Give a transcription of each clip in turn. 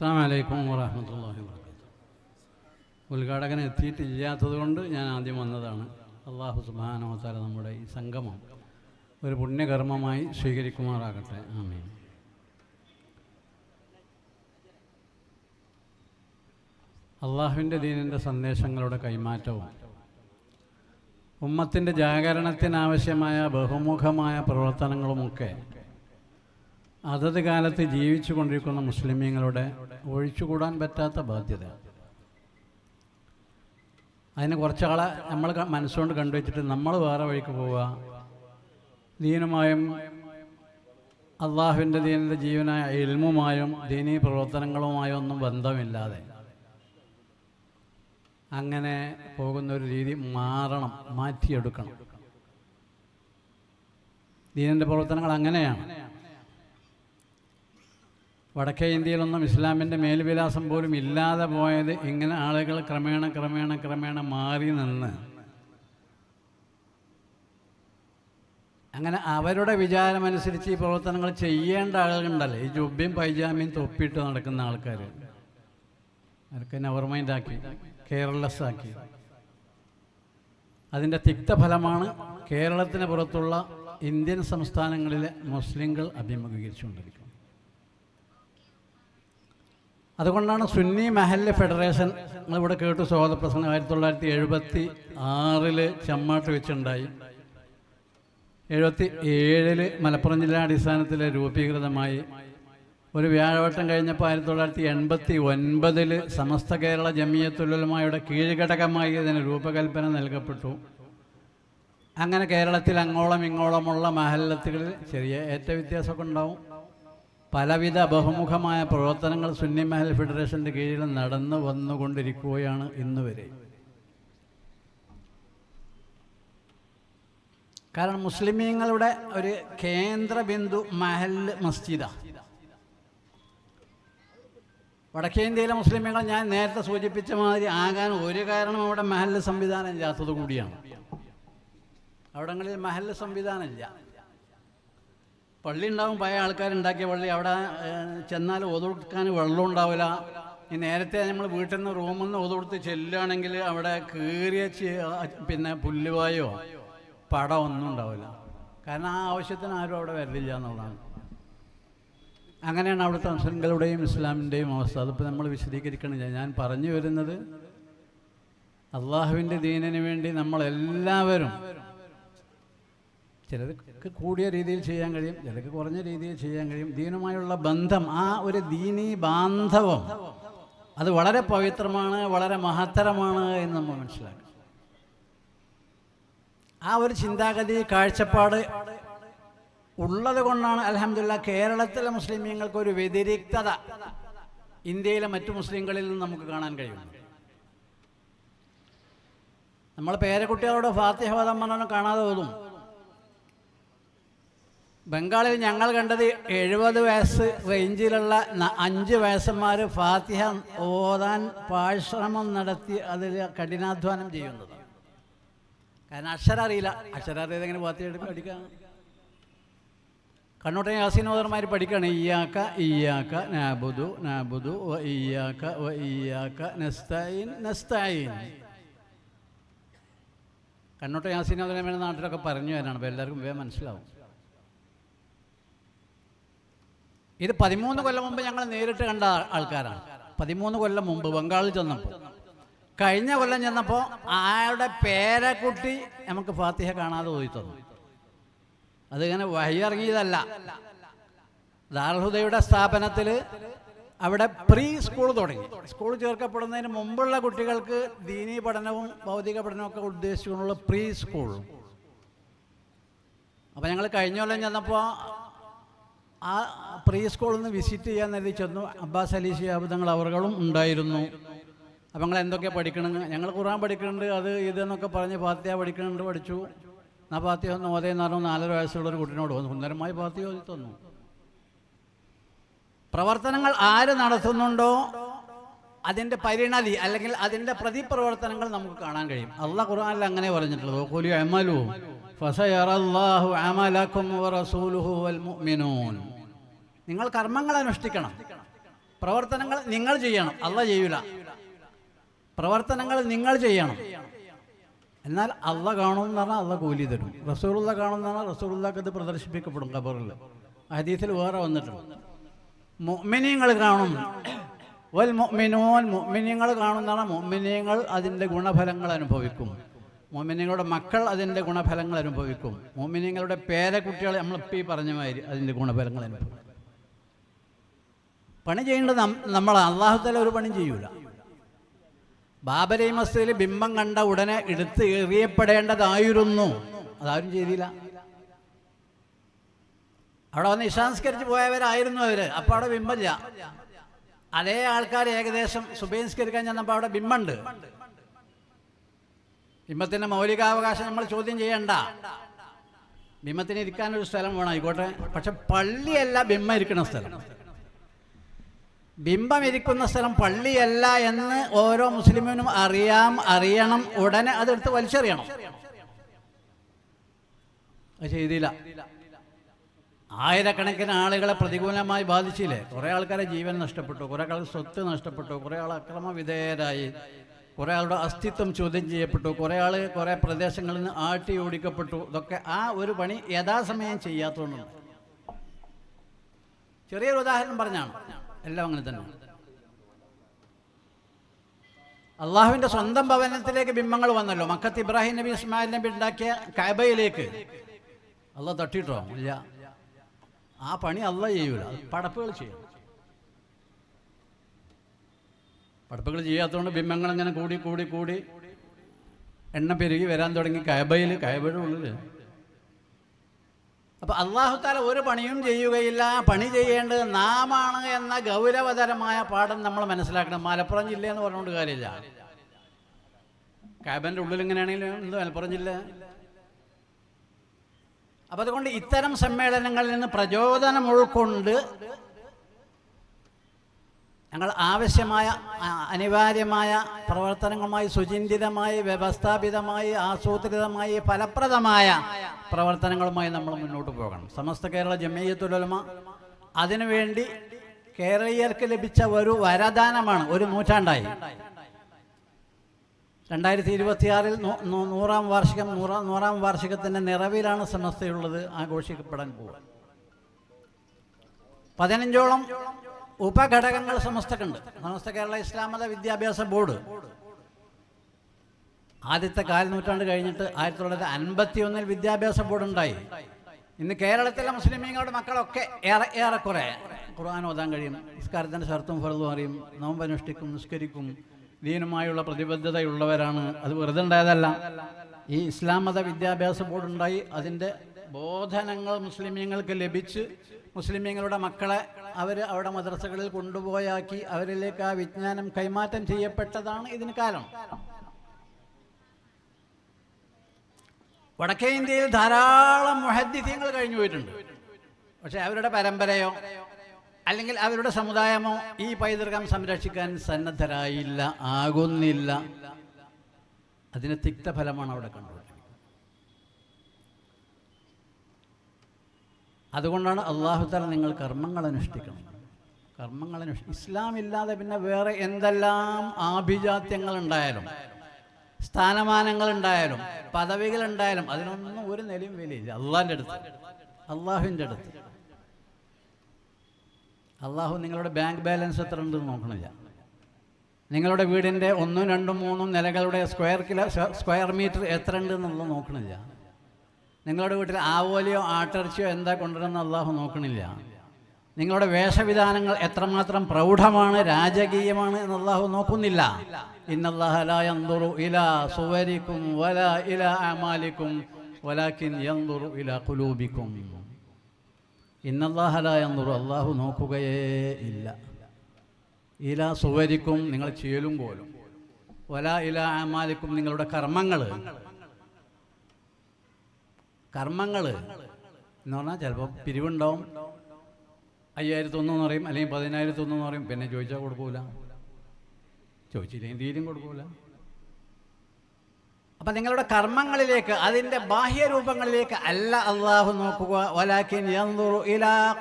അസ്സാം വലൈക്കും വറഹമത്തല്ലാഹി വർക്കാത്തു ഉദ്ഘാടകൻ എത്തിയിട്ടില്ലാത്തത് കൊണ്ട് ഞാൻ ആദ്യം വന്നതാണ്. അള്ളാഹു സുബാനോത്താല നമ്മുടെ ഈ സംഗമം ഒരു പുണ്യകർമ്മമായി സ്വീകരിക്കുമാറാകട്ടെ. ആമീൻ. അള്ളാഹുവിന്റെ ദീനിന്റെ സന്ദേശങ്ങളുടെ കൈമാറ്റവും ഉമ്മത്തിന്റെ ജാഗരണത്തിനാവശ്യമായ ബഹുമുഖമായ പ്രവർത്തനങ്ങളുമൊക്കെ അതത് കാലത്ത് ജീവിച്ചു കൊണ്ടിരിക്കുന്ന മുസ്ലിമീങ്ങളുടെ ഒഴിച്ചുകൂടാൻ പറ്റാത്ത ബാധ്യത. അതിന് കുറച്ചാളെ നമ്മൾ മനസ്സുകൊണ്ട് കണ്ടുവച്ചിട്ട് നമ്മൾ വേറെ വഴിക്ക് പോവുക. ദീനുമായും അള്ളാഹുവിന്റെ ദീനിന്റെ ജീവനായ എൽമുമായും ദീനീ പ്രവർത്തനങ്ങളുമായും ഒന്നും ബന്ധമില്ലാതെ അങ്ങനെ പോകുന്ന ഒരു രീതി മാറണം മാറ്റിയെടുക്കണം. ദീനിന്റെ പ്രവർത്തനങ്ങൾ അങ്ങനെയാണ്. വടക്കേ ഇന്ത്യയിലൊന്നും ഇസ്ലാമിന്റെ മേൽവിലാസം പോലും ഇല്ലാതെ പോയത് ഇങ്ങനെ ആളുകൾ ക്രമേണ ക്രമേണ ക്രമേണ മാറി നിന്ന്. അങ്ങനെ അവരുടെ വിചാരമനുസരിച്ച് ഈ പ്രവർത്തനങ്ങൾ ചെയ്യേണ്ട ആളുകളുണ്ടല്ലോ. ഈ ജുബ്ബയും പൈജാമയും തൊപ്പിയിട്ട് നടക്കുന്ന ആൾക്കാർ അവർക്ക് നെവർ മൈൻഡ് ആക്കി കെയർലെസ് ആക്കി. അതിന്റെ തിക്തഫലമാണ് കേരളത്തിന് പുറത്തുള്ള ഇന്ത്യൻ സംസ്ഥാനങ്ങളിലെ മുസ്ലിങ്ങൾ അഭിമുഖീകരിച്ചുകൊണ്ടിരിക്കുന്നത്. അതുകൊണ്ടാണ് സുന്നി മഹല്ല് ഫെഡറേഷൻ നമ്മളിവിടെ കേട്ടു സ്വാഗത പ്രസംഗം. ആയിരത്തി തൊള്ളായിരത്തി എഴുപത്തി ആറിൽ ചമ്മാട്ട് വെച്ചുണ്ടായി. എഴുപത്തി ഏഴിൽ മലപ്പുറം ജില്ലാ അടിസ്ഥാനത്തിൽ രൂപീകൃതമായി. ഒരു വ്യാഴവട്ടം കഴിഞ്ഞപ്പോൾ ആയിരത്തി തൊള്ളായിരത്തി എൺപത്തി ഒൻപതിൽ സമസ്ത കേരള ജമിയത്തുലമായുടെ കീഴ്ഘടകമായി ഇതിന് രൂപകൽപ്പന നൽകപ്പെട്ടു. അങ്ങനെ കേരളത്തിൽ അങ്ങോളം ഇങ്ങോളമുള്ള മഹല്ലത്തുകളിൽ ചെറിയ ഏറ്റ വ്യത്യാസമൊക്കെ ഉണ്ടാവും. പലവിധ ബഹുമുഖമായ പ്രവർത്തനങ്ങൾ സുന്നി മഹൽ ഫെഡറേഷന്റെ കീഴിൽ നടന്നു വന്നുകൊണ്ടിരിക്കുകയാണ് ഇന്ന് വരെ. കാരണം മുസ്ലിമീങ്ങളുടെ ഒരു കേന്ദ്ര ബിന്ദു മഹൽ മസ്ജിദാണ് വടക്കേ മുസ്ലിമീങ്ങൾ ഞാൻ നേരത്തെ സൂചിപ്പിച്ച മാതിരി ആകാൻ ഒരു കാരണം അവിടെ മഹല്ല് സംവിധാനം ഇല്ലാത്തത് കൂടിയാണ്. അവിടങ്ങളിൽ മഹല്ല് സംവിധാനമില്ല പള്ളി ഉണ്ടാവും പഴയ ആൾക്കാരുണ്ടാക്കിയ പള്ളി. അവിടെ ചെന്നാൽ ഒതുക്കാൻ വെള്ളം ഉണ്ടാവില്ല. ഈ നേരത്തെ നമ്മൾ വീട്ടിൽ നിന്ന് റൂമിൽ നിന്ന് ഒതുകൊടുത്ത് ചെല്ലുകയാണെങ്കിൽ അവിടെ കീറിയ പിന്നെ പുല്ലുവായോ പടം ഒന്നും ഉണ്ടാവില്ല. കാരണം ആ ആവശ്യത്തിന് ആരും അവിടെ വരില്ല എന്നുള്ളതാണ്. അങ്ങനെയാണ് അവിടുത്തെ മുസ്ലിങ്ങളുടെയും ഇസ്ലാമിന്റെയും അവസ്ഥ. അതിപ്പോൾ നമ്മൾ വിശദീകരിക്കണില്ല ഞാൻ പറഞ്ഞു വരുന്നത് അള്ളാഹുവിന്റെ ദീനിന് വേണ്ടി നമ്മളെല്ലാവരും ചിലർക്ക് കൂടിയ രീതിയിൽ ചെയ്യാൻ കഴിയും ചിലർക്ക് കുറഞ്ഞ രീതിയിൽ ചെയ്യാൻ കഴിയും. ദീനുമായുള്ള ബന്ധം ആ ഒരു ദീനീ ബാന്ധവം അത് വളരെ പവിത്രമാണ് വളരെ മഹത്തരമാണ് എന്ന് നമ്മൾ മനസ്സിലാക്കും. ആ ഒരു ചിന്താഗതി കാഴ്ചപ്പാട് ഉള്ളത് കൊണ്ടാണ് അലഹമില്ല കേരളത്തിലെ മുസ്ലിമീങ്ങൾക്ക് ഒരു വ്യതിരിക്തത ഇന്ത്യയിലെ മറ്റു മുസ്ലിങ്ങളിൽ നിന്ന് നമുക്ക് കാണാൻ കഴിയും നമ്മൾ പേരക്കുട്ടികളോട് ഫാത്തിഹ വധം പറഞ്ഞാലും കാണാതെ ഓതും. ബംഗാളിൽ ഞങ്ങൾ കണ്ടത് എഴുപത് വയസ്സ് റേഞ്ചിലുള്ള അഞ്ച് വയസ്സന്മാർ ഫാത്തിഹ ഓതാൻ പാഴ്ശ്രമം നടത്തി അതിൽ കഠിനാധ്വാനം ചെയ്യുന്നത്. കാരണം അക്ഷരം അറിയില്ല. അക്ഷരം അറിയാതെ എങ്ങനെ ഫാത്തിഹ പഠിക്കാം? കണ്ണോട്ടൻ യാസീനോദർമാർ പഠിക്കുകയാണ് ഇയാക്ക ഇയാക്ക നാബുദു നാബുദു വ ഇയാക്ക വ ഇയാക്ക നസ്തഈൻ നസ്തഈൻ. കണ്ണോട്ടെ യാസീനോദരമേന നാട്ടിലൊക്കെ പറഞ്ഞു വരാണ് അപ്പോൾ എല്ലാവർക്കും വേ മനസ്സിലാവും. ഇത് പതിമൂന്ന് കൊല്ലം മുമ്പ് ഞങ്ങൾ നേരിട്ട് കണ്ട ആൾക്കാരാണ്. പതിമൂന്ന് കൊല്ലം മുമ്പ് ബംഗാളിൽ ചെന്നപ്പോൾ. കഴിഞ്ഞ കൊല്ലം ചെന്നപ്പോൾ ആളുടെ പേരക്കുട്ടി നമുക്ക് ഫാത്തിഹ കാണാതെ പോയി തന്നു. അതിങ്ങനെ വഴിയിറങ്ങിയതല്ല ദാർഹുദയുടെ സ്ഥാപനത്തിൽ അവിടെ പ്രീ സ്കൂൾ തുടങ്ങി. സ്കൂൾ ചേർക്കപ്പെടുന്നതിന് മുമ്പുള്ള കുട്ടികൾക്ക് ദീനീ പഠനവും ഭൗതിക പഠനവും ഒക്കെ ഉദ്ദേശിച്ചുകൊണ്ടുള്ള പ്രീ സ്കൂൾ. അപ്പോൾ ഞങ്ങൾ കഴിഞ്ഞ കൊല്ലം ചെന്നപ്പോൾ ആ പ്രീ സ്കൂളിൽ നിന്ന് വിസിറ്റ് ചെയ്യാൻ നേരത്തെ ചെന്നു. അബ്ബാസ് അലി ഷിയാബ് തങ്ങൾ അവർകളും ഉണ്ടായിരുന്നു. അപ്പം ഞങ്ങൾ എന്തൊക്കെയാണ് പഠിക്കണം? ഞങ്ങൾ ഖുറാൻ പഠിക്കുന്നുണ്ട് അത് ഇതെന്നൊക്കെ പറഞ്ഞ് ഫാത്തിയ പഠിക്കുന്നുണ്ട് പഠിച്ചു. ആ ഫാത്തിയ ഒന്ന് ഓതയെന്ന് പറഞ്ഞു നാലര വയസ്സുള്ള ഒരു കുട്ടിനോട് വന്നു. സുന്ദരമായി ഫാത്തിയ ഓതി തന്നു. പ്രവർത്തനങ്ങൾ ആര് നടത്തുന്നുണ്ടോ അതിന്റെ പരിണതി അല്ലെങ്കിൽ അതിന്റെ പ്രതിപ്രവർത്തനങ്ങൾ നമുക്ക് കാണാൻ കഴിയും. അള്ള ഖുർആനിൽ അങ്ങനെ പറഞ്ഞിട്ടുള്ളത്. "ഖുലി അമലു ഫസയറല്ലാഹു അമലക്കും വറസൂലുഹു വൽ മുഅ്മിനൂൻ. നിങ്ങൾ കർമ്മങ്ങൾ അനുഷ്ഠിക്കണം. പ്രവർത്തനങ്ങൾ നിങ്ങൾ ചെയ്യണം. അല്ല ചെയ്യൂല. പ്രവർത്തനങ്ങൾ നിങ്ങൾ ചെയ്യണം. എന്നാൽ അല്ല കാണുമെന്ന് പറഞ്ഞാൽ അല്ല കൂലി തരും. റസൂലുള്ള കാണുമെന്ന് പറഞ്ഞാൽ റസൂറുള്ളക്ക് ഇത് പ്രദർശിപ്പിക്കപ്പെടും ഖബറിൽ. ഹദീസിൽ വേറെ വന്നിട്ടുണ്ട്. മുഅ്മിനീങ്ങൾ കാണും. വൽ മുഅ്മിനൂൻ മുഅ്മിനീങ്ങൾ പറഞ്ഞാൽ മുഅ്മിനീങ്ങൾ അതിന്റെ ഗുണഫലങ്ങൾ അനുഭവിക്കും. മുഅ്മിനീങ്ങളുടെ മക്കൾ അതിന്റെ ഗുണഫലങ്ങൾ അനുഭവിക്കും. മുഅ്മിനീങ്ങളുടെ പേരക്കുട്ടികൾ നമ്മളിപ്പോൾ ഈ പറഞ്ഞ മാതിരി അതിന്റെ ഗുണഫലങ്ങൾ അനുഭവിക്കും. പണി ചെയ്യേണ്ടത് നമ്മൾ അള്ളാഹുത്തല ഒരു പണി ചെയ്യൂല. ബാബരി മസ്ജിദിൽ ബിംബം കണ്ട ഉടനെ എടുത്ത് എറിയപ്പെടേണ്ടതായിരുന്നു. അതാരും ചെയ്തില്ല. അവിടെ വന്ന് ഇഷാംസ്കരിച്ച് പോയവരായിരുന്നു അവർ. അപ്പോൾ അവിടെ ബിംബമില്ല അതേ ആൾക്കാർ ഏകദേശം സുബേംസ്കരിക്കാൻ ചെന്നപ്പോൾ അവിടെ ബിംബമുണ്ട് ബിംബത്തിന്റെ മൗലികാവകാശം നമ്മൾ ചോദ്യം ചെയ്യണ്ട. ബിംബത്തിന് ഇരിക്കാനൊരു സ്ഥലം വേണം ആയിക്കോട്ടെ. പക്ഷെ പള്ളിയല്ല ബിംബം ഇരിക്കുന്ന സ്ഥലം. ബിംബം ഇരിക്കുന്ന സ്ഥലം പള്ളിയല്ല എന്ന് ഓരോ മുസ്ലിമിനും അറിയാം അറിയണം. ഉടനെ അതെടുത്ത് വലിച്ചെറിയണം. ചെയ്തില്ല. ആയിരക്കണക്കിന് ആളുകളെ പ്രതികൂലമായി ബാധിച്ചില്ലേ? കുറേ ആൾക്കാരെ ജീവൻ നഷ്ടപ്പെട്ടു കുറേ ആൾക്ക് സ്വത്ത് നഷ്ടപ്പെട്ടു കുറേ ആൾ അക്രമ വിധേയരായി കുറേ ആളുടെ അസ്തിത്വം ചോദ്യം ചെയ്യപ്പെട്ടു. കുറേ ആൾ കുറേ പ്രദേശങ്ങളിൽ നിന്ന് ആട്ടി ഓടിക്കപ്പെട്ടു. ഇതൊക്കെ ആ ഒരു പണി യഥാസമയം ചെയ്യാത്തതുകൊണ്ടാണ്. ചെറിയൊരു ഉദാഹരണം പറഞ്ഞാണ് എല്ലാം അങ്ങനെ തന്നെ. അള്ളാഹുവിന്റെ സ്വന്തം ഭവനത്തിലേക്ക് ബിംബങ്ങൾ വന്നല്ലോ. മക്കത്ത് ഇബ്രാഹിം നബി ഇസ്മായിൽ നബി ഉണ്ടാക്കിയ കബയിലേക്ക് അള്ളാഹ് തട്ടിട്ടോ? ഇല്ല. ആ പണി അല്ല ചെയ്യൂല. പടപ്പുകൾ ചെയ്യും. പടപ്പുകൾ ചെയ്യാത്തതുകൊണ്ട് ബിംബങ്ങൾ ഇങ്ങനെ കൂടി കൂടി കൂടി എണ്ണ പെരുകി വരാൻ തുടങ്ങി. കയബയിൽ കയബയുടെ ഉള്ളിൽ അപ്പൊ അള്ളാഹുത്താല ഒരു പണിയും ചെയ്യുകയില്ല. പണി ചെയ്യേണ്ടത് നാമാണ് എന്ന ഗൗരവതരമായ പാഠം നമ്മൾ മനസ്സിലാക്കണം. മലപ്പുറം ജില്ല എന്ന് പറഞ്ഞുകൊണ്ട് കാര്യമില്ല. കാബന്റെ ഉള്ളിൽ എങ്ങനെയാണെങ്കിലും എന്ത് മലപ്പുറം ജില്ല? അപ്പൊ അതുകൊണ്ട് ഇത്തരം സമ്മേളനങ്ങളിൽ നിന്ന് പ്രചോദനം ഉൾക്കൊണ്ട് ഞങ്ങൾ ആവശ്യമായ അനിവാര്യമായ പ്രവർത്തനങ്ങളുമായി സുചിന്തിതമായി വ്യവസ്ഥാപിതമായി ആസൂത്രിതമായി ഫലപ്രദമായ പ്രവർത്തനങ്ങളുമായി നമ്മൾ മുന്നോട്ട് പോകണം. സമസ്ത കേരള ജമയ്യത്തുലമ അതിനുവേണ്ടി കേരളീയർക്ക് ലഭിച്ച ഒരു വരദാനമാണ് ഒരു നൂറ്റാണ്ടായി. രണ്ടായിരത്തി ഇരുപത്തിയാറിൽ നൂറാം വാർഷികം നൂറാം നൂറാം വാർഷികത്തിന്റെ നിറവിലാണ് സമസ്തയുള്ളത് ആഘോഷിക്കപ്പെടാൻ പോകുക പതിനഞ്ചോളം ഉപഘടകങ്ങൾ സമസ്തക്കുണ്ട്. സമസ്ത കേരള ഇസ്ലാം മത വിദ്യാഭ്യാസ ബോർഡ്. ആദ്യത്തെ കാൽ നൂറ്റാണ്ട് കഴിഞ്ഞിട്ട് ആയിരത്തി തൊള്ളായിരത്തി അൻപത്തി ഒന്നിൽ വിദ്യാഭ്യാസ ബോർഡ് ഉണ്ടായി ഇന്ന് കേരളത്തിലെ മുസ്ലിമീങ്ങളുടെ മക്കളൊക്കെ ഏറെ ഏറെക്കുറെ ഖുർആൻ ഓതാൻ കഴിയും നിസ്കാരത്തിന്റെ ശർത്തും ഫലതും അറിയും നോമ്പനുഷ്ഠിക്കും നിസ്കരിക്കും ദീനുമായുള്ള പ്രതിബദ്ധതയുള്ളവരാണ്. അത് വെറുതെ ഉണ്ടായതല്ല. ഈ ഇസ്ലാം മത വിദ്യാഭ്യാസ ബോർഡ് ഉണ്ടായി അതിന്റെ ബോധനങ്ങൾ മുസ്ലിമീങ്ങൾക്ക് ലഭിച്ച് മുസ്ലിമീങ്ങളുടെ മക്കളെ അവർ അവിടെ മദ്രസകളിൽ കൊണ്ടുപോയാക്കി അവരിലേക്ക് ആ വിജ്ഞാനം കൈമാറ്റം ചെയ്യപ്പെട്ടതാണ് ഇതിന് കാരണം. വടക്കേ ഇന്ത്യയിൽ ധാരാളം മുഹദ്ദിത്യങ്ങൾ കഴിഞ്ഞു പോയിട്ടുണ്ട്. പക്ഷെ അവരുടെ പരമ്പരയോ അല്ലെങ്കിൽ അവരുടെ സമുദായമോ ഈ പൈതൃകം സംരക്ഷിക്കാൻ സന്നദ്ധരായില്ല ആകുന്നില്ല. അതിന് തിക്തഫലമാണ് അവിടെ കണ്ടുകൊണ്ടിരിക്കുന്നത് അതുകൊണ്ടാണ് അള്ളാഹുത്തല നിങ്ങൾ കർമ്മങ്ങൾ അനുഷ്ഠിക്കണം. കർമ്മങ്ങൾ അനുഷ്ഠി ഇസ്ലാം ഇല്ലാതെ പിന്നെ വേറെ എന്തെല്ലാം ആഭിജാത്യങ്ങൾ ഉണ്ടായാലും സ്ഥാനമാനങ്ങൾ ഉണ്ടായാലും പദവികൾ ഉണ്ടായാലും അതിനൊന്നും ഒരു നിലയും വിലയില്ല അള്ളാഹിന്റെ അടുത്ത് അള്ളാഹുവിന്റെ അടുത്ത്. അള്ളാഹു നിങ്ങളുടെ ബാങ്ക് ബാലൻസ് എത്ര ഉണ്ടെന്ന് നോക്കണില്ല. നിങ്ങളുടെ വീടിന്റെ ഒന്നും രണ്ടും മൂന്നും നിലകളുടെ സ്ക്വയർ കിലോ സ്ക്വയർ മീറ്റർ എത്ര ഉണ്ട് എന്നുള്ളത് നോക്കണില്ല. നിങ്ങളുടെ വീട്ടിൽ ആവോലിയോ ആട്ടിറച്ചിയോ എന്താ കൊണ്ടുവരുന്ന അള്ളാഹു നോക്കണില്ല. നിങ്ങളുടെ വേഷവിധാനങ്ങൾ എത്രമാത്രം പ്രൗഢമാണ് രാജകീയമാണ് എന്ന് അള്ളാഹു നോക്കുന്നില്ല. ഇന്നല്ലാഹു ഇല സുവരിക്കും വല ഇല അമാലിക്കും വലാക്കിൻ യന്തുറു ഇല കുലൂബിക്കും ഇന്നല്ലാഹലായന്തുറു അള്ളാഹു നോക്കുകയേ ഇല്ല. ഇല സുവരിക്കും നിങ്ങൾ ചേലും പോലും. വല ഇല അമാലിക്കും നിങ്ങളുടെ കർമ്മങ്ങൾ കർമ്മങ്ങൾ എന്ന് പറഞ്ഞാൽ ചിലപ്പോൾ പിരിവുണ്ടാവും. അയ്യായിരത്തി ഒന്നെന്ന് പറയും അല്ലെങ്കിൽ പതിനായിരത്തി ഒന്നെന്ന് പറയും. പിന്നെ ചോദിച്ചാൽ കൊടുക്കൂല. ചോദിച്ചില്ലെങ്കിൽ തീരും കൊടുക്കൂല. അപ്പം നിങ്ങളുടെ കർമ്മങ്ങളിലേക്ക് അതിന്റെ ബാഹ്യരൂപങ്ങളിലേക്ക് അല്ല അള്ളാഹു നോക്കുക. വലാക്കിൻ ഇലാ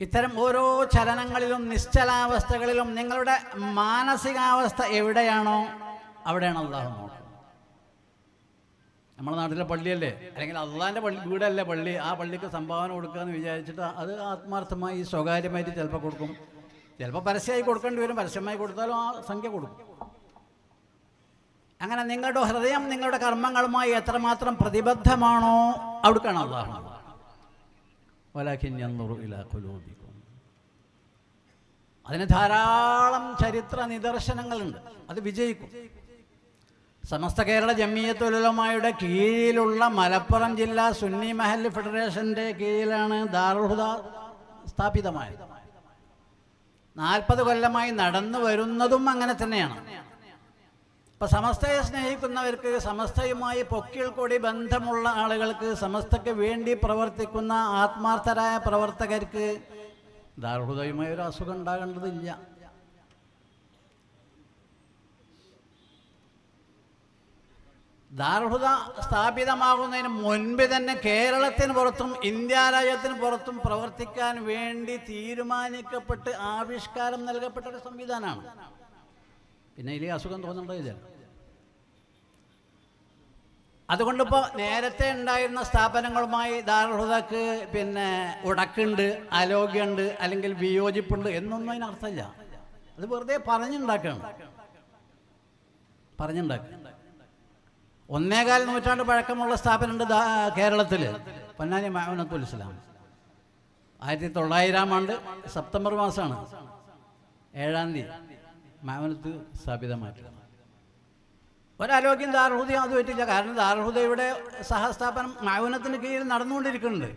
ഇത്തരം ഓരോ ചലനങ്ങളിലും നിശ്ചലാവസ്ഥകളിലും നിങ്ങളുടെ മാനസികാവസ്ഥ എവിടെയാണോ അവിടെയാണ് അള്ളാഹു നമ്മുടെ നാട്ടിലെ പള്ളിയല്ലേ? അല്ലെങ്കിൽ അള്ളാന്റെ പള്ളി വീടല്ലേ പള്ളി? ആ പള്ളിക്ക് സംഭാവന കൊടുക്കാമെന്ന് വിചാരിച്ചിട്ട് അത് ആത്മാർത്ഥമായി സ്വകാര്യമായിട്ട് ചിലപ്പോൾ കൊടുക്കും. ചിലപ്പോൾ പരസ്യമായി കൊടുക്കേണ്ടി വരും. പരസ്യമായി കൊടുത്താലും ആ സംഖ്യ കൊടുക്കും. അങ്ങനെ നിങ്ങളുടെ ഹൃദയം നിങ്ങളുടെ കർമ്മങ്ങളുമായി എത്രമാത്രം പ്രതിബദ്ധമാണോ അവിടുക്കാണ് അള്ളാഹു അതിന് ധാരാളം ചരിത്ര നിദർശനങ്ങളുണ്ട്. അത് വിജയിക്കും. സമസ്ത കേരള ജമിയത്തുലമായുടെ കീഴിലുള്ള മലപ്പുറം ജില്ലാ സുന്നി മഹൽ ഫെഡറേഷന്റെ കീഴിലാണ് ദാറുഹുദ സ്ഥാപിതമായത്. നാൽപ്പത് കൊല്ലമായി നടന്നു വരുന്നതും അങ്ങനെ തന്നെയാണ്. ഇപ്പൊ സമസ്തയെ സ്നേഹിക്കുന്നവർക്ക് സമസ്തയുമായി പൊക്കിൾ കൂടി ബന്ധമുള്ള ആളുകൾക്ക് സമസ്തയ്ക്ക് വേണ്ടി പ്രവർത്തിക്കുന്ന ആത്മാർത്ഥരായ പ്രവർത്തകർക്ക് ദാർഹുദയുമായി ഒരു അസുഖം ഉണ്ടാകേണ്ടതില്ല. ദാർഹുദ സ്ഥാപിതമാകുന്നതിന് മുൻപ് തന്നെ കേരളത്തിന് പുറത്തും ഇന്ത്യ രാജ്യത്തിന് പുറത്തും പ്രവർത്തിക്കാൻ വേണ്ടി തീരുമാനിക്കപ്പെട്ട് ആവിഷ്കാരം നൽകപ്പെട്ട ഒരു സംവിധാനമാണ്. പിന്നെ ഇതിൽ അസുഖം തോന്നുന്നുണ്ടായില്ല അതുകൊണ്ടിപ്പോൾ നേരത്തെ ഉണ്ടായിരുന്ന സ്ഥാപനങ്ങളുമായി ദാർഹുതക്ക് പിന്നെ ഉടക്കുണ്ട് ആരോഗ്യമുണ്ട് അല്ലെങ്കിൽ വിയോജിപ്പുണ്ട് എന്നൊന്നും അതിനർത്ഥമില്ല. അത് വെറുതെ പറഞ്ഞുണ്ടാക്കണം. പറഞ്ഞുണ്ടാക്കുക ഒന്നേകാൽ നൂറ്റാണ്ട് പഴക്കമുള്ള സ്ഥാപനമുണ്ട് കേരളത്തിൽ പൊന്നാനി മാവനത്തുൽ ഇസ്ലാം. ആയിരത്തി തൊള്ളായിരം ആണ്ട് സെപ്റ്റംബർ മാസമാണ് ഏഴാം തീയതി മാവനത്ത് സ്ഥാപിതമായിട്ടുള്ളത്. ഒരാരോഗ്യം ദാർഹുദയും അത് പറ്റില്ല കാരണം ദാർഹുദയുടെ സഹസ്ഥാപനം മാവനത്തിന് കീഴിൽ നടന്നുകൊണ്ടിരിക്കുന്നുണ്ട്.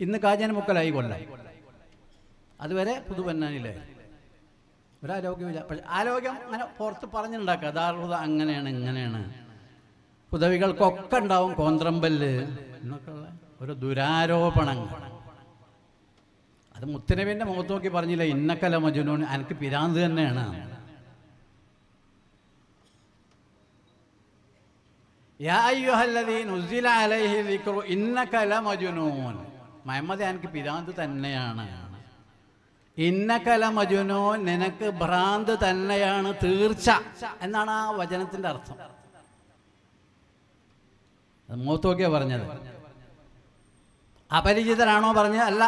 ഇന്ന് കാഞ്ഞനമുക്കലായി കൊല്ലം. അതുവരെ പുതുപന്നാനിലായി ഒരാരോഗ്യമില്ല ആരോഗ്യം അങ്ങനെ പുറത്ത് പറഞ്ഞിട്ടുണ്ടാക്കുക ദാർഹുദ അങ്ങനെയാണ് ഇങ്ങനെയാണ്. ഉദവികൾക്കൊക്കെ ഉണ്ടാവും കോന്ത്രമ്പൽ എന്നൊക്കെയുള്ള ഒരു ദുരാരോപണങ്ങൾ. അത് മുത്തനബിന്റെ മുഖത്ത് നോക്കി പറഞ്ഞില്ല ഇന്നക്കല മജുനൂൻ എനിക്ക് പിരാന്ത് തന്നെയാണ്. ഇന്നകല മജുനൂൻ. മുഹമ്മദ് എനിക്ക് പിരാന്ത് തന്നെയാണ്. ഇന്നക്കല മജുനൂൻ നിനക്ക് ഭ്രാന്ത് തന്നെയാണ് തീർച്ച എന്നാണ് ആ വചനത്തിന്റെ അർത്ഥം. അത് മൂത്തോക്കിയാ പറഞ്ഞത്. അപരിചിതരാണോ പറഞ്ഞത്? അല്ല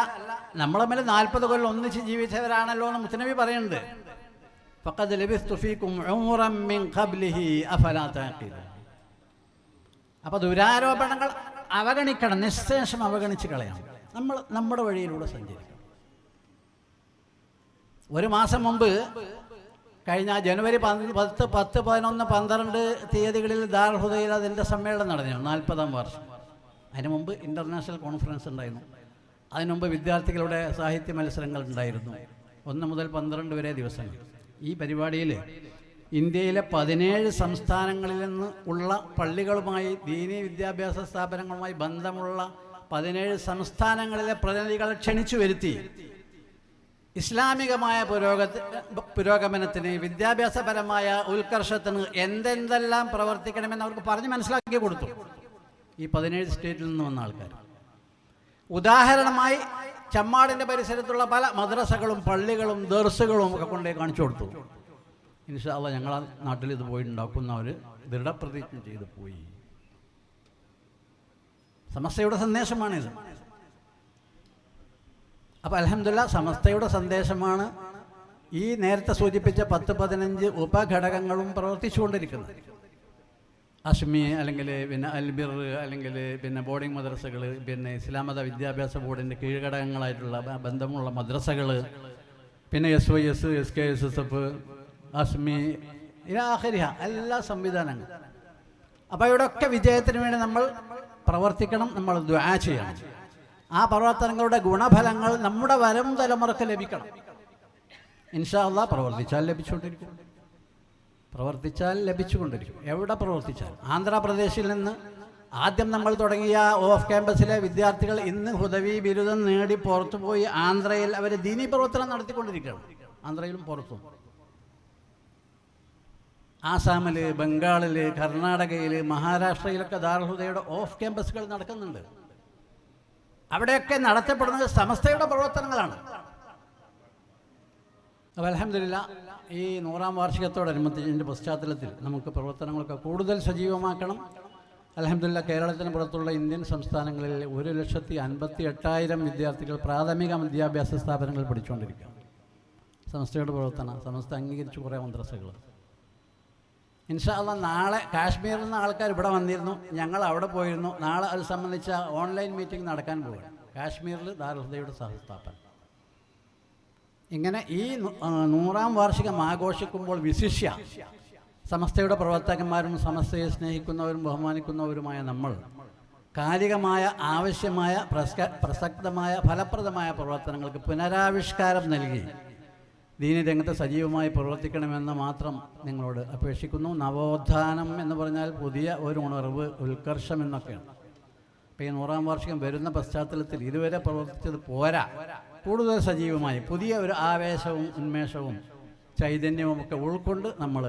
നമ്മളെ മേലെ നാൽപ്പത് കൊല്ലം ഒന്നിച്ച് ജീവിച്ചവരാണല്ലോ എന്ന് മുത്തനബി പറയുന്നുണ്ട്. ഫഖദ് ലബിസ്തു ഫീകും മിൻ ഖബ്ലിഹി അഫലാ തഅഖിലൂൻ അപ്പോൾ ദുരാരോപണങ്ങൾ അവഗണിക്കണം നിശേഷം അവഗണിച്ച് കളയാം നമ്മൾ നമ്മുടെ വഴിയിലൂടെ സഞ്ചരിക്കണം. ഒരു മാസം മുമ്പ് കഴിഞ്ഞ ജനുവരി പത്ത് പത്ത് പതിനൊന്ന് പന്ത്രണ്ട് തീയതികളിൽ ദാർഹുദയിൽ അതിന്റെ സമ്മേളനം നടന്നു നാൽപ്പതാം വർഷം. അതിന് മുമ്പ് ഇന്റർനാഷണൽ കോൺഫറൻസ് ഉണ്ടായിരുന്നു. അതിനുമുമ്പ് വിദ്യാർത്ഥികളുടെ സാഹിത്യ മത്സരങ്ങൾ ഉണ്ടായിരുന്നു. ഒന്ന് മുതൽ പന്ത്രണ്ട് വരെ ദിവസങ്ങൾ. ഈ പരിപാടിയിൽ ഇന്ത്യയിലെ പതിനേഴ് സംസ്ഥാനങ്ങളിൽ നിന്ന് ഉള്ള പള്ളികളുമായി ദീനി വിദ്യാഭ്യാസ സ്ഥാപനങ്ങളുമായി ബന്ധമുള്ള പതിനേഴ് സംസ്ഥാനങ്ങളിലെ പ്രതിനിധികളെ ക്ഷണിച്ചു വരുത്തി. ഇസ്ലാമികമായ പുരോഗതി പുരോഗമനത്തിന് വിദ്യാഭ്യാസപരമായ ഉത്കർഷത്തിന് എന്തെന്തെല്ലാം പ്രവർത്തിക്കണമെന്ന് അവർക്ക് പറഞ്ഞ് മനസ്സിലാക്കി കൊടുത്തു. ഈ പതിനേഴ് സ്റ്റേറ്റിൽ നിന്ന് വന്ന ആൾക്കാർ. ഉദാഹരണമായി ചമ്മാടിന്റെ പരിസരത്തുള്ള പല മദ്രസകളും പള്ളികളും ദർസുകളും ഒക്കെ കൊണ്ടേ കാണിച്ചു കൊടുത്തു. ഇൻഷാല്ല ഞങ്ങളെ നാട്ടിൽ ഇത് പോയി ഉണ്ടാക്കുന്ന അവർ ദൃഢപ്രതിജ്ഞ ചെയ്ത് പോയി. സമസ്യയുടെ സന്ദേശമാണിത്. അപ്പോൾ അലഹമില്ല സമസ്തയുടെ സന്ദേശമാണ് ഈ നേരത്തെ സൂചിപ്പിച്ച പത്ത് പതിനഞ്ച് ഉപഘടകങ്ങളും പ്രവർത്തിച്ചുകൊണ്ടിരിക്കുന്നത്. അഷ്മി അല്ലെങ്കിൽ പിന്നെ അൽബിർ അല്ലെങ്കിൽ പിന്നെ ബോർഡിംഗ് മദ്രസകൾ പിന്നെ ഇസ്ലാമത വിദ്യാഭ്യാസ ബോർഡിന്റെ കീഴ്ഘടകങ്ങളായിട്ടുള്ള ബന്ധമുള്ള മദ്രസകൾ പിന്നെ S Y S S K S S F Azmi ഇലാഹരിഹ എല്ലാ സംവിധാനങ്ങളും. അപ്പോൾ ഇവിടെയൊക്കെ വിജയത്തിന് വേണ്ടി നമ്മൾ പ്രവർത്തിക്കണം നമ്മൾ ദ്വാ ചെയ്യണം. ആ പ്രവർത്തനങ്ങളുടെ ഗുണഫലങ്ങൾ നമ്മുടെ വരും തലമുറയ്ക്ക് ലഭിക്കണം. ഇൻഷാ അള്ളാ പ്രവർത്തിച്ചാൽ ലഭിച്ചുകൊണ്ടിരിക്കും. പ്രവർത്തിച്ചാൽ ലഭിച്ചുകൊണ്ടിരിക്കും. എവിടെ പ്രവർത്തിച്ചാൽ? ആന്ധ്രാപ്രദേശിൽ നിന്ന് ആദ്യം നമ്മൾ തുടങ്ങിയ ഓഫ് ക്യാമ്പസിലെ വിദ്യാർത്ഥികൾ ഇന്ന് ഹുദവി ബിരുദം നേടി പുറത്തു പോയി ആന്ധ്രയിൽ അവർ ദീനി പ്രവർത്തനം നടത്തിക്കൊണ്ടിരിക്കുകയാണ്. ആന്ധ്രയിലും പുറത്തും. ആസാമിൽ ബംഗാളിൽ കർണാടകയിൽ മഹാരാഷ്ട്രയിലൊക്കെ ദാർഹുദയുടെ ഓഫ് ക്യാമ്പസുകൾ നടക്കുന്നുണ്ട്. അവിടെയൊക്കെ നടത്തപ്പെടുന്നത് സമസ്തയുടെ പ്രവർത്തനങ്ങളാണ്. അപ്പോൾ അലഹമില്ല ഈ നൂറാം വാർഷികത്തോടനുബന്ധിച്ചതിന്റെ പശ്ചാത്തലത്തിൽ നമുക്ക് പ്രവർത്തനങ്ങളൊക്കെ കൂടുതൽ സജീവമാക്കണം. അലഹമില്ല കേരളത്തിന് പുറത്തുള്ള ഇന്ത്യൻ സംസ്ഥാനങ്ങളിൽ ഒരു ലക്ഷത്തി അൻപത്തി എട്ടായിരം വിദ്യാർത്ഥികൾ പ്രാഥമിക വിദ്യാഭ്യാസ സ്ഥാപനങ്ങളിൽ പഠിച്ചുകൊണ്ടിരിക്കുക സംസ്ഥയുടെ പ്രവർത്തനം സംസ്ഥ അംഗീകരിച്ച് കുറേ മദ്രസകൾ ഇൻഷാല്ല നാളെ കാശ്മീരിൽ നിന്ന് ആൾക്കാർ ഇവിടെ വന്നിരുന്നു. ഞങ്ങൾ അവിടെ പോയിരുന്നു. നാളെ അത് സംബന്ധിച്ച ഓൺലൈൻ മീറ്റിംഗ് നടക്കാൻ പോവുകയാണ് കാശ്മീരിൽ ദാരുഹൃദയുടെ സഹസ്ഥാപനം. ഇങ്ങനെ ഈ നൂറാം വാർഷികം ആഘോഷിക്കുമ്പോൾ വിശിഷ്യ സമസ്തയുടെ പ്രവർത്തകന്മാരും സമസ്തയെ സ്നേഹിക്കുന്നവരും ബഹുമാനിക്കുന്നവരുമായ നമ്മൾ കാലികമായ ആവശ്യമായ പ്രസക്തമായ ഫലപ്രദമായ പ്രവർത്തനങ്ങൾക്ക് പുനരാവിഷ്കാരം നൽകി ദീനി രംഗത്ത് സജീവമായി പ്രവർത്തിക്കണമെന്ന് മാത്രം നിങ്ങളോട് അപേക്ഷിക്കുന്നു. നവോത്ഥാനം എന്ന് പറഞ്ഞാൽ പുതിയ ഒരു ഉണർവ് ഉത്കർഷം എന്നൊക്കെയാണ്. അപ്പോൾ ഈ നൂറാം വാർഷികം വരുന്ന പശ്ചാത്തലത്തിൽ ഇതുവരെ പ്രവർത്തിച്ചത് പോരാ. കൂടുതൽ സജീവമായി പുതിയ ഒരു ആവേശവും ഉന്മേഷവും ചൈതന്യവും ഒക്കെ ഉൾക്കൊണ്ട് നമ്മൾ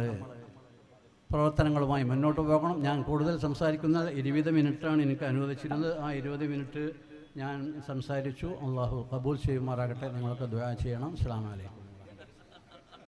പ്രവർത്തനങ്ങളുമായി മുന്നോട്ട് പോകണം. ഞാൻ കൂടുതൽ സംസാരിക്കുന്നത് ഇരുപത് മിനിറ്റാണ് എനിക്ക് അനുവദിച്ചിരുന്നത്. ആ ഇരുപത് മിനിറ്റ് ഞാൻ സംസാരിച്ചു. അള്ളാഹു കബൂൽ ചെയ്യുമാറാകട്ടെ. നിങ്ങൾക്ക് ദ്വാ ചെയ്യണം. അസ്സാം വലൈക്കും